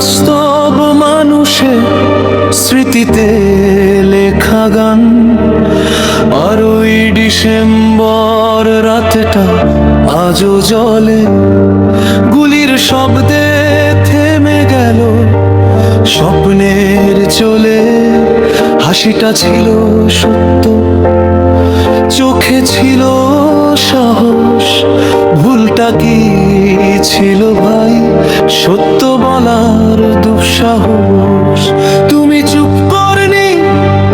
বাস্তব মানুষে স্মৃতিতে লেখা গান। আর ওই ডিসেম্বর রাতটা আজও জলে গুলির শব্দে থেমে গেল স্বপ্নের চলে। হাসিটা ছিল সত্য, চোখে ছিল সাহস। ভুলটা কি ছিল ভাই, সত্য বলার দুঃসাহস। তুমি চুপ করনি,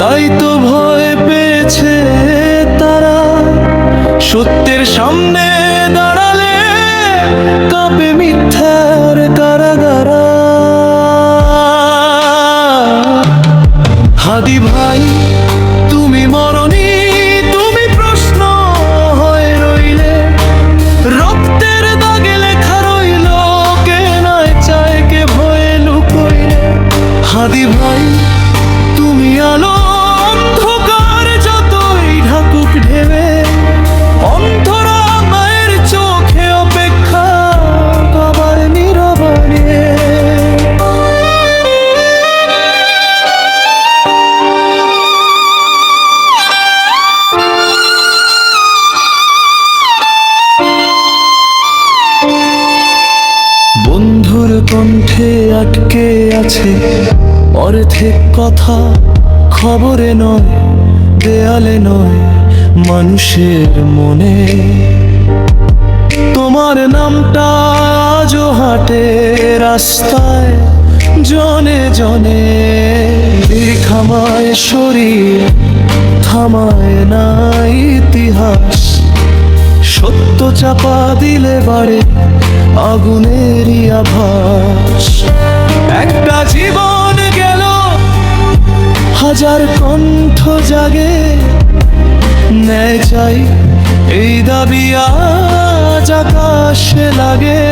তাই তো ভয় পেয়েছে তারা। সত্যের সামনে আছে। অর্ধেক কথা খবরে নয়, দেয়ালে নয়, মানুষের মনে। তোমার নামটা আজও হাটে রাস্তায়, জনে জনে। খামায় শরীর, থামায় না ইতিহাস। সত্য চাপা দিলে বাড়ে আগুনেরই আভাস। জাগে ন্যায় চাই। এই দাবি আজ আকাশে লাগে।